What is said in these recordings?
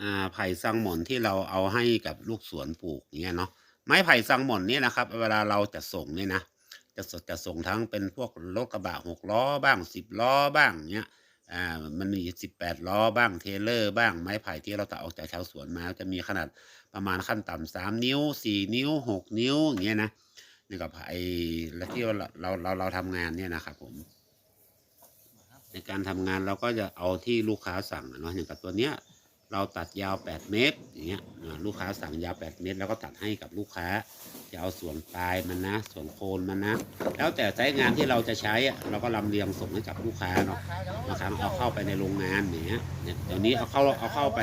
อ่าไผ่ซังหม่อนที่เราเอาให้กับลูกสวนปลูกอย่างเงี้ยเนาะไม้ไผ่ซังหม่อนนี่นะครับ เวลาเราจะส่งเนี่ยนะจะสจะส่งทั้งเป็นพวกรถกระบะหกล้อบ้างสิบล้อบ้างเนี้ยอ่ามันมีสิบแปดล้อบ้างเทเลอร์บ้างไม้ไผ่ที่เราตัดออกจากชาวสวนมา จะมีขนาดประมาณขั้นต่ำสามนิ้วสี่นิ้วหกนิ้วอย่างเงี้ยนะนี่กับไอ้และที่เราเราเราเราทำงานเนี่ยนะครับผม ในการทำงานเราก็จะเอาที่ลูกค้าสั่งเนาะอย่างกับตัวเนี้ย เราตัดยาว 8 เมตรอย่างเงี้ยลูกค้าสั่งยาว 8 เมตร แล้วก็ตัดให้กับลูกค้าจะเอาส่วนปลายมันนะ ส่วนโคนมันนะ แล้วแต่ไซส์งานที่เราจะใช้เราก็ลำเลียงส่งให้กับลูกค้าเนาะบางครั้งเอาเข้าไปในโรงงานอย่างเงี้ยเดี๋ยวนี้เอาเข้าเอาเข้าไป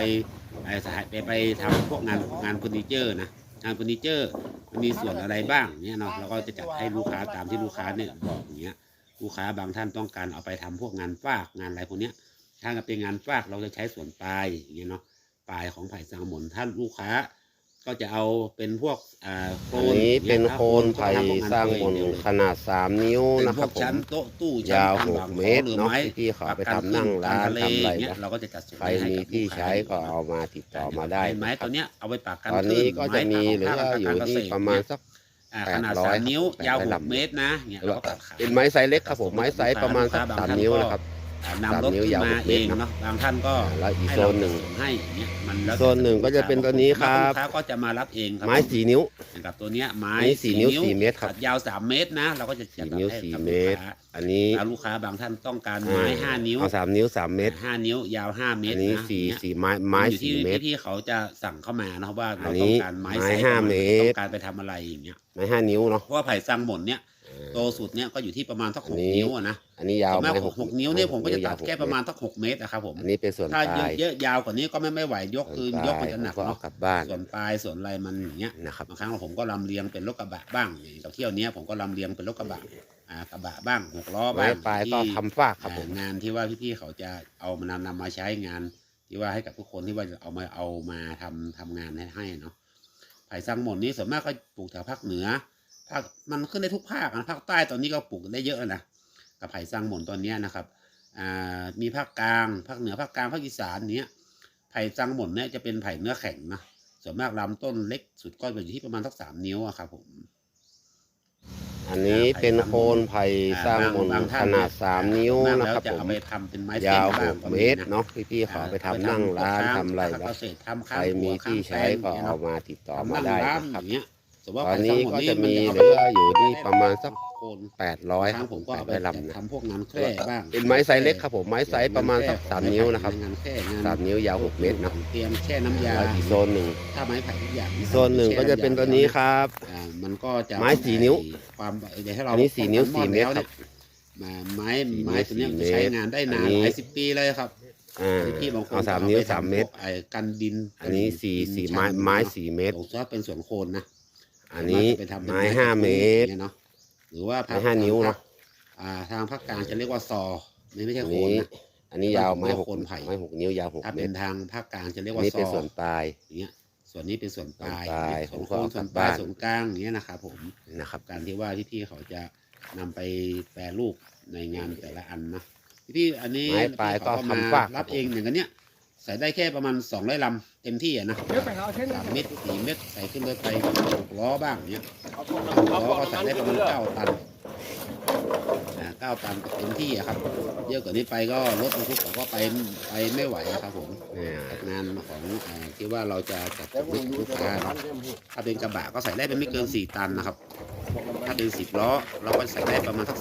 ไอ้สายไปไปทำพวกงานงานเฟอร์นิเจอร์นะงานเฟอร์นิเจอร์มันมีส่วนอะไรบ้างเนี่ยเนาะเราก็จะจัดให้ลูกค้าตามที่ลูกค้าเนี่ยบอกอย่างเงี้ยลูกค้าบางท่านต้องการเอาไปทำพวกงานฟากงานอะไรพวกเนี้ย ถ้าเป็นงานฟากเราจะใช้ส่วนปลายอย่างเงี้ยเนาะปลายของไผ่สังหมนถ้าลูกค้า ก็จะเอาเป็นพวกอ่าโครอันนนี้เป็นยโคนไผ่ก็ทำพวกสร้างมนเปลือยขนาด 3 นิ้วเป็นนะพควรักบผมชั้นโต๊ะตู้ชั้นยาวต่งหกๆเมตรหรือเนาะไม้พี่ๆเขาไปปรับทำนั่งร้านกทะเลทำอะไรเงี้ยนะเราก็จะจัดส่งใครให้มีกับที่ลูค้ใช้ก็เอามาติดต่อมาได้ไม้นะคตัรับวเนี้ยเอาไปปากกันตอนนี้ก็จะมีเหลืไออยู่ที่ประมาณสัก อ่าขนาด800สามนิ้วครับยาว800หกลำเมตรนะเนี่ยเราก็ตัดขาย เป็นไม้ไซส์เล็กครับผมไม้ไซส์ประมาณสักบางสามท่านนิ้วก็นะครับอ่าสาม นำรถนิ้วขึ้นยาวมาหกเมเอตรงเนาะบางท่านก็อ่าแล้วอีกให้โซเรานหนึ่งส่ให้อย่างเงี้ยมันแล้วโซนหนึ่งก็จะเป็นตัวนี้ครับลูกค้าก็จะมารับเองครับไม้สี่นิ้วกับตัวเนี้ยไม้อันนี้สี่นิ้วสี่เมตรครับตัดยาวสามเมตรนะเราก็จะจัดสี่นิ้วให้สี่กับเมลูกตรค้าอันนี้แล้วลูกค้าบางท่านต้องการไม้ห้านิ้วเอาสามนิ้วสามเมตรห้านิ้วยาวห้าเมตอัรนนี้นะสี่อย่างเงี้ยสี่ไม้ไม้อยู่ที่สี่เมตรที่เขาจะสั่งเข้ามานะครับว่าอัเรานนี้ต้องการไม้ไม้ไซส์ห้าประณเมตรต้องการไปทำอะไรอย่างเงี้ยไม้ห้านิ้วเนาะเพราะว่าไผ่ซังหม่นเนี่ยเออ โตสุดเนี่ยก็อยู่ที่ประมาณสักหอักนนี้นิ้วอะนะอันนี้ยาวส่วนมากไม้หกหกนิ้วเนี่ยผมก็จะยตัดวหแค่ประมาณเตสักหกเมตรนะครับผมอันนี้เป็นส่วนถ้าปเยลาอะยเยอะยาวกว่านี้ก็ไม่ไม่ไหวยกคือส่วนยปกลามันยจะหนักผมก็เอาเนาะกลับบ้านส่วนปลายส่วนอะไรมันอย่างเงี้ยนะครับบางครั้งผมก็ลำเลียงเป็นรถกระบะบ้างอย่างกับเที่ยวเนี้ยผมก็ลำเลียงเป็นรถกระบะอ่ากระบะบ้างหกล้อไม้บ้างปลายก็ที่ทำฟากครับผมอ่างานที่ว่าพี่ๆเขาจะเอามานำนำมาใช้งาน ที่ว่าให้กับทุกคนที่ว่าจะเอามาเอามาทำทำงานให้ให้เนาะไผ่ซังหม่นนี่ส่วนมากก็ปลูกแถวภาคเหนือ ภาคมันขึ้นได้ทุกภาคนะภาคใต้ตอนนี้ก็ปลูกได้เยอะนะกับไผ่ซังหม่นตอนเนี้ยนะครับอ่ามีภาคกลางภาคเหนือภาคกลางภาคอีสานเนี้ยไผ่ซังหม่นเนี่ยจะเป็นไผ่เนื้อแข็งนะส่วนมากลำต้นเล็กสุดก็อยู่ที่ประมาณสักสามนิ้วอะครับผมอันนี้เป็นโคนไผ่สร้างมนบางท่านขนาดสามนิ้วมากนะแล้วครับจะผมเอาไปทำเป็นไม้ยาวเส้นหบ้างกก็เมตรนะเนาะพี่ๆเขาไปทำนั่งร้านทำอะไรเกนะษตรทำใคข้างรมีที่ใช้ก็เอามาติดต่อมาได้ทำนั่งร้านนะคอรับย่างเงี้ย สมมติตว่าอนนี้ก็ไผ่จะซังหมีนเหลืออยู่ที่ประมาณสักโคนแปดร้อยครั้งผมก็แปเอาดไปร้อยลำนะทำพวกงานแคร่บ้างเป็นไม้ไซส์เล็กครับผมไม้ไซส์ประมาณสักสามนิ้วนะครับงานแคร่งานสามนิ้วยาวหกเมตรนะเตรียมแช่น้ำยาแล้วอีกโซนหนึ่งถ้าไม้ไผ่ทุกอย่างอีกโซนหนึ่งก็จะเป็นตัวนี้ครับอ่ามันก็จะไม้สี่นิ้วความเดี๋ยวให้เราอันนี้สี่นิ้วป้องกันสี่เมตรแล้วครับนี่มาไม้สี่นิ้วไม้ตัวเนี้ยสี่จะเมตรใช้งานได้นานอันนี้หลายสิบปีเลยครับอ่าพี่ๆบางคนเอาสามก็นิ้วไปทำสามเมตรพวกไอ้กันดิน อันนี้สี่ดินสี่ชันไม้ไม้เนาะสี่เมตรผมว่าเป็นส่วนโคนนะ อันนี้ไปทำเป็นไม้ห้าเมตร นี่ยเนาะหรือว่าไม้ห้านิ้วเนาะ อ่าทางภาคกลางจะเรียกว่าซอไม่ไม่ใช่อันโคนนี้นะ อันนี้ยาวไม้หกโคนไผ่ ไม้หกนิ้วยาวหกถ้าเมเป็ตนรทางภาคกลางจะเรียกอันว่านี้ซเป็นอส่วนปลาย อย่างเงี้ยส่วนนี้เป็นส่วนปลายส่วนปลายส่วนผมโคก็นเอาส่วนกลับปลายบ้าน ส่วนกลางอย่างเงี้ยนะครับผมนะครับ การที่ว่าที่พี่เขาจะนำไปแปรรูปในงานแต่ละอันนะที่อันนี้ไม้ปลายก็พี่เขมาทำฟากครัรับบเองอย่างกันเนี้ย ใส่ได้แค่ประมาณสองร้อยลำเต็มที่อะนะเดี๋ยวไปเอาเส้นสามเม็ดสี่เม็ดใส่ขึ้นรถไปหกล้อบ้างเนี้ยเอาพวกหกล้เอาอพวกก็ใส่นั้นได้ไปประมาณเรื่อยเก้าตันอ่าเก้าตันเต็มที่อะครับ เยอะกว่านี้ไปก็รถบรรทุกเขาก็ไปไปไม่ไหวครับผมเนี่ยงานของอ่าที่ว่าเราจะจัดแต่ส่งผมให้อยู่ลูกตรงค้านั้นเนาะเรื่องพูดถ้าเป็นกระบะก็ใส่ได้เป็นไม่เกินสี่ตันนะครับบอกมันถ้าเป็นสิบล้อเราก็ใส่ได้ประมาณสักสิ